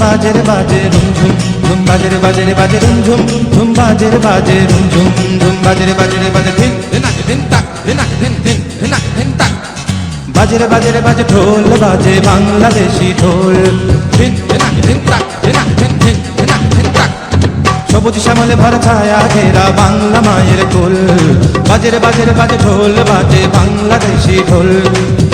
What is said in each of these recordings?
বাজে রে বাজে রুম ঝুম ঝুম বাজে রে বাজে রে বাজে রুম ঝুম ঝুম বাজে রে বাজে রুম ঝুম ঝুম বাজে রে বাজে ধিন ধিনাক ধিন তাক ধিনাক ধিন ধিন ধিনাক ধিন তাক। বাজে রে বাজে ঢোল বাজে বাংলাদেশি ঢোল। ধিন ধিনাক ধিন তাক ধিনাক ধিন ধিন ধিনাক ধিন তাক। সবুজ শ্যামলে ভরা ছায়া ঘেরা বাংলা মায়ের কোল। বাজে রে বাজে রে বাজে ঢোল বাজে বাংলাদেশি ঢোল।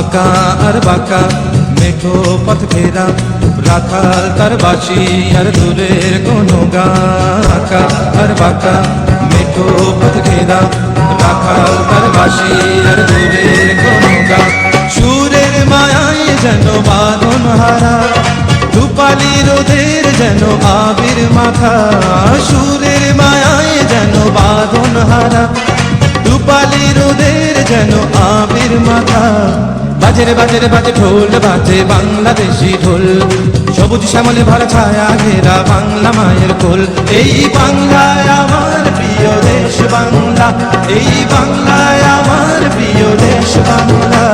আঁকা আর বাঁকা মেঘো পথ ঘেরা রাখাল তার বাসি আর দূরের কোনো গা আঁকা আর বাঁকা মেঘো পথ ঘেরা রাখাল তার বাসি আর দূরের কোনো গা সুরের মায়ায় যেন বাঁধন হারা রূপালি রোদের যেন আবির মাখা সুরের মায়ায় যেন বাঁধন হারা রূপালি রোদের যেন আবির মাথা বাজের বাজের বাজে ঢোল, বাজে বাংলাদেশি ঢোল। সবুজ শ্যামলে ভরা ছায়া ঘেরা বাংলা মায়ের কোল। এই বাংলায় আমার প্রিয় দেশ বাংলা, এই বাংলায় আমার প্রিয় দেশ বাংলা।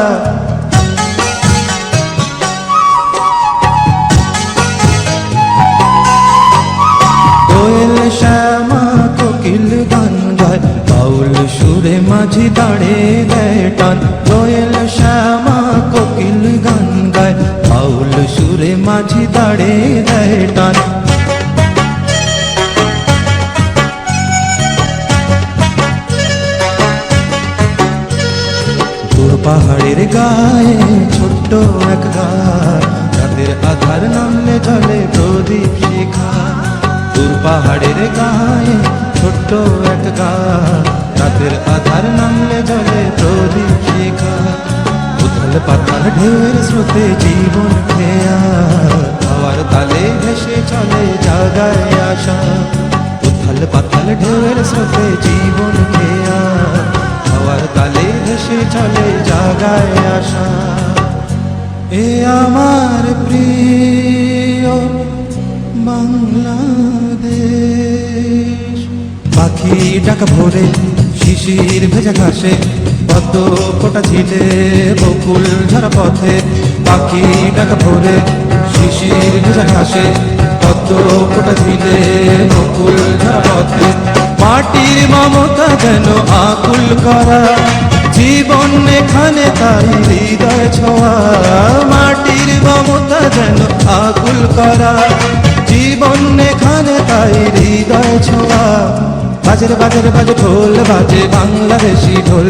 মাঝি দাঁড়ে দেয় টান। কোয়েল শ্যামা কোকিল গান গায়, বাউল সুরে মাঝি দাঁড়ে দেয় টান। পাহাড়ের গায়ে ছোট্ট এক ঘর রাতের আধার নামলে জলে প্রদীপ শিখা দূর পাহাড়ের গায়ে ছোট্ট এক ঘর রাতের আধার নামলে জলে পাতাল ঢেউয়ের স্রোতে জীবন খেয়া। হাওয়ার তালে ভেসে চলে জাগায় আশা। উথল পাতাল ঢেউয়ের স্রোতে জীবন খেয়া। হাওয়ার তালে ভেসে চলে জাগায় আশা। এ আমার প্রিয় বাংলাদেশ। পাখি ডাকা ভোরে শিশির ভেজা ঘাসে। পদ্ম ফোটা ঝিলে বকুল ঝরা পথে, পাখি ডাকা ভোরে, শিশির ভেজা ঘাসে। পদ্ম ফোটা ঝিলে বকুল ঝরা পথে, মাটির মমতা যেন আকুল করা। জীবন এখানে তাই হৃদয় ছোঁয়া। মাটির মমতা যেন আকুল করা। জীবন এখানে তাই হৃদয় ছোঁয়া। বাজের বাজের বাজে ঢোল বাজে বাংলাদেশি ঢোল।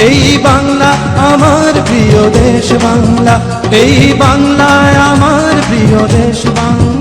এই বাংলা আমার প্রিয় দেশ বাংলা এই বাংলায় আমার প্রিয় দেশ বাংলা।